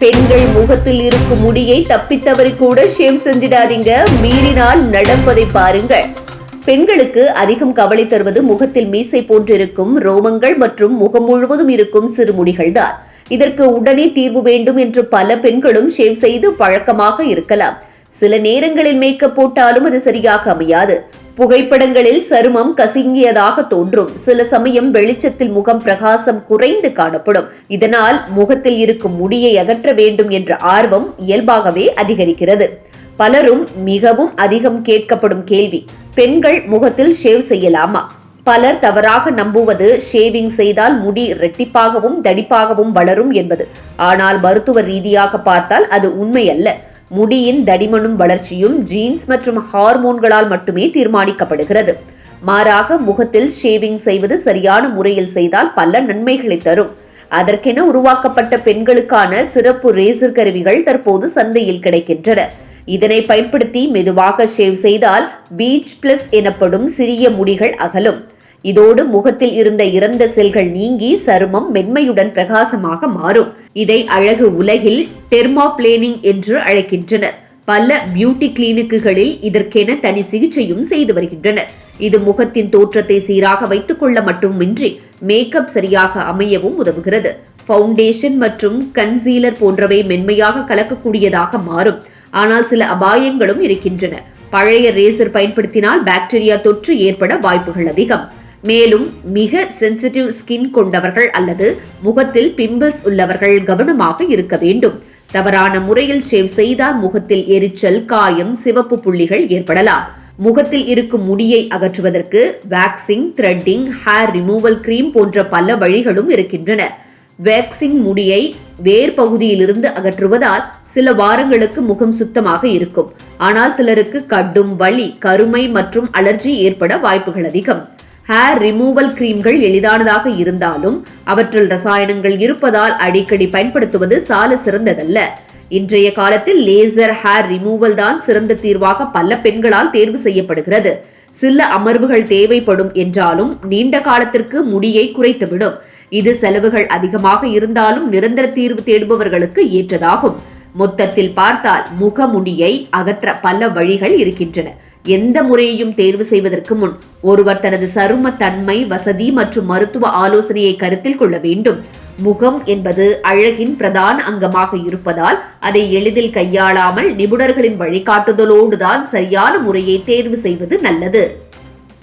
பெண்கள் முகத்தில் இருக்கும் முடியை தப்பித்தவரை கூட ஷேவ் செஞ்சிடாதீங்க. மீறினால் நடப்பதை பாருங்கள். பெண்களுக்கு அதிகம் கவலை தருவது முகத்தில் மீசை போன்றிருக்கும் ரோமங்கள் மற்றும் முகம் முழுவதும் இருக்கும் சிறுமுடிகள் தான் இதற்கு உடனே தீர்வு வேண்டும் என்று பல பெண்களும் ஷேவ் செய்து பழக்கமாக இருக்கலாம். சில நேரங்களில் மேக்கப் போட்டாலும் அது சரியாக அமையாது. புகைப்படங்களில் சருமம் கசிங்கியதாக தோன்றும். சில சமயம் வெளிச்சத்தில் முகம் பிரகாசம் குறைந்து காணப்படும். இதனால் முகத்தில் இருக்கும் முடியை அகற்ற வேண்டும் என்ற ஆர்வம் இயல்பாகவே அதிகரிக்கிறது. பலரும் மிகவும் அதிகம் கேட்கப்படும் கேள்வி பெண்கள் முகத்தில் ஷேவ் செய்யலாமா? பலர் தவறாக நம்புவது ஷேவிங் செய்தால் முடி இரட்டிப்பாகவும் தடிப்பாகவும் வளரும் என்பது. ஆனால் மருத்துவ ரீதியாக பார்த்தால் அது உண்மை அல்ல முடியின் தடிமனும் வளர்ச்சியும் ஜீன்ஸ் மற்றும் ஹார்மோன்களால் மட்டுமே தீர்மானிக்கப்படுகிறது. மாறாக முகத்தில் ஷேவிங் செய்வது சரியான முறையில் செய்தால் பல நன்மைகளை தரும். அதற்கென உருவாக்கப்பட்ட பெண்களுக்கான சிறப்பு ரேசர் கருவிகள் தற்போது சந்தையில் கிடைக்கின்றன. இதனை பயன்படுத்தி மெதுவாக ஷேவ் செய்தால் பீச் பிளஸ் எனப்படும் சிறிய முடிகள் அகலும். இதோடு முகத்தில் இருந்த இறந்த செல்கள் நீங்கி சருமம் மென்மையுடன் பிரகாசமாக மாறும். இதை அழகு உலகில் டெர்மாப்ளேனிங் என்று அழைக்கின்றனர். பல பியூட்டி கிளினிக்குகளில் இதற்கென தனி சிகிச்சையும் செய்து வருகின்றனர். இது முகத்தின் தோற்றத்தை சீராக வைத்துக் கொள்ள மட்டுமின்றி மேக்கப் சரியாக அமையவும் உதவுகிறது. ஃபவுண்டேஷன் மற்றும் கன்சீலர் போன்றவை மென்மையாக கலக்கக்கூடியதாக மாறும். ஆனால் சில அபாயங்களும் இருக்கின்றன. பழைய ரேசர் பயன்படுத்தினால் பாக்டீரியா தொற்று ஏற்பட வாய்ப்புகள் அதிகம். மேலும் மிக சென்சிட்டிவ் ஸ்கின் கொண்டவர்கள் அல்லது முகத்தில் பிம்பிள்ஸ் உள்ளவர்கள் கவனமாக இருக்க வேண்டும். தவறான முறையில் ஷேவ் செய்தால் முகத்தில் எரிச்சல் காயம் சிவப்பு புள்ளிகள் ஏற்படலாம். முகத்தில் இருக்கும் முடியை அகற்றுவதற்கு waxing threading hair removal cream போன்ற பல வழிகளும் இருக்கின்றன. வேக்சிங் முடியை வேர் பகுதியிலிருந்து அகற்றுவதால் சில வாரங்களுக்கு முகம் சுத்தமாக இருக்கும். ஆனால் சிலருக்கு கடும் வலி கருமை மற்றும் அலர்ஜி ஏற்பட வாய்ப்புகள் அதிகம். ஹேர் ரிமூவல் கிரீம்கள் எளிதானதாக இருந்தாலும் அவற்றில் ரசாயனங்கள் இருப்பதால் அடிக்கடி பயன்படுத்துவது சால சிறந்ததல்ல. இன்றைய காலத்தில் லேசர் ஹேர் ரிமூவல் தான் சிறந்த தீர்வாக பல பெண்களால் தேர்வு செய்யப்படுகிறது. சில அமர்வுகள் தேவைப்படும் என்றாலும் நீண்ட காலத்திற்கு முடியை குறைத்துவிடும். இது செலவுகள் அதிகமாக இருந்தாலும் நிரந்தர தீர்வு தேடுபவர்களுக்கு ஏற்றதாகும். மொத்தத்தில் பார்த்தால் முகமுடியை அகற்ற பல வழிகள் இருக்கின்றன. எந்த முறையையும் தேர்வு செய்வதற்கு முன் ஒருவர் தனது சரும தன்மை வசதி மற்றும் மருத்துவ ஆலோசனையை கருத்தில் கொள்ள வேண்டும். முகம் என்பது அழகின் பிரதான அங்கமாக இருப்பதால் அதை எளிதில் கையாளாமல் நிபுணர்களின் வழிகாட்டுதலோடுதான் சரியான முறையை தேர்வு செய்வது நல்லது.